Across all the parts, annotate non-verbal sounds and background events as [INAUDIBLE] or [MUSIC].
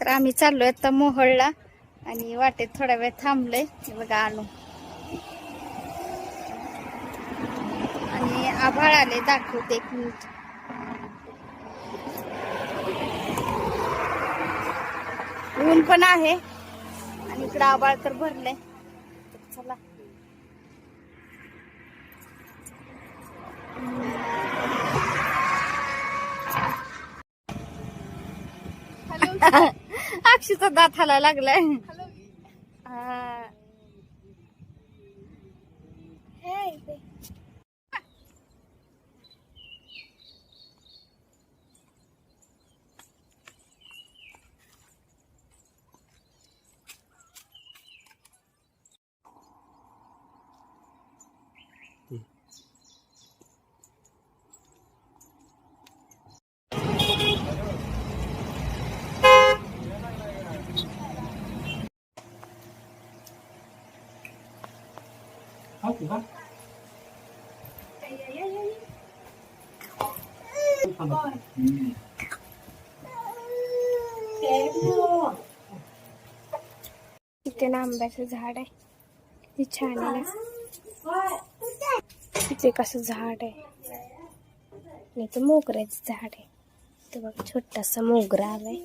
तर आम्ही चाललोय आता मोहळला आणि वाटेत थोडा वेळ थांबलोय. बघा आलो. आणि आभाळ आले दाखवते एक मिनिट ऊन पण आहे. आणि इकडं आभाळ तर भरलंय. चला. [LAUGHS] अक्षीचा दात हाला लागलाय. इथे ना आंब्याचं झाड आहे. किती छान आहे ना. इथे कसं झाड आहे. आणि इथं मोगऱ्याचं झाड आहे. इथं बघ छोटासा मोगरा आलाय.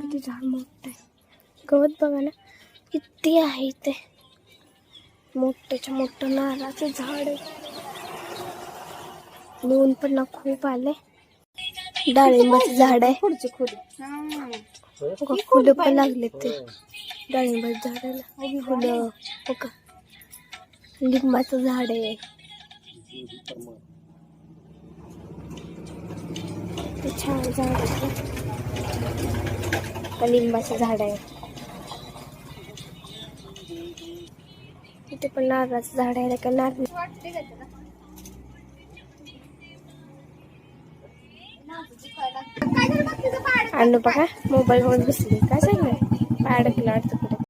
किती झाड मोठं आहे. गवत बघा ना. किती आहे इथे मोठ्याच्या मोठं नारळाचं झाड आहे. ऊन पण ना खूप आलंय. डाळिंबाचं झाड आहे. पुढची खोली फुलं पण लागले ते. डाळिंबाच्या झाडाला फुलं बघा. लिंबाचं झाड आहे. ते छान झाड आहे. ते. लिंबाचं झाड आहे. तिथे पण नारळाचं झाड आहे का नारळ आणू बघा मोबाईल मध्ये बसली काय सांगणार? पाय अडकलं वाटतं कुठे.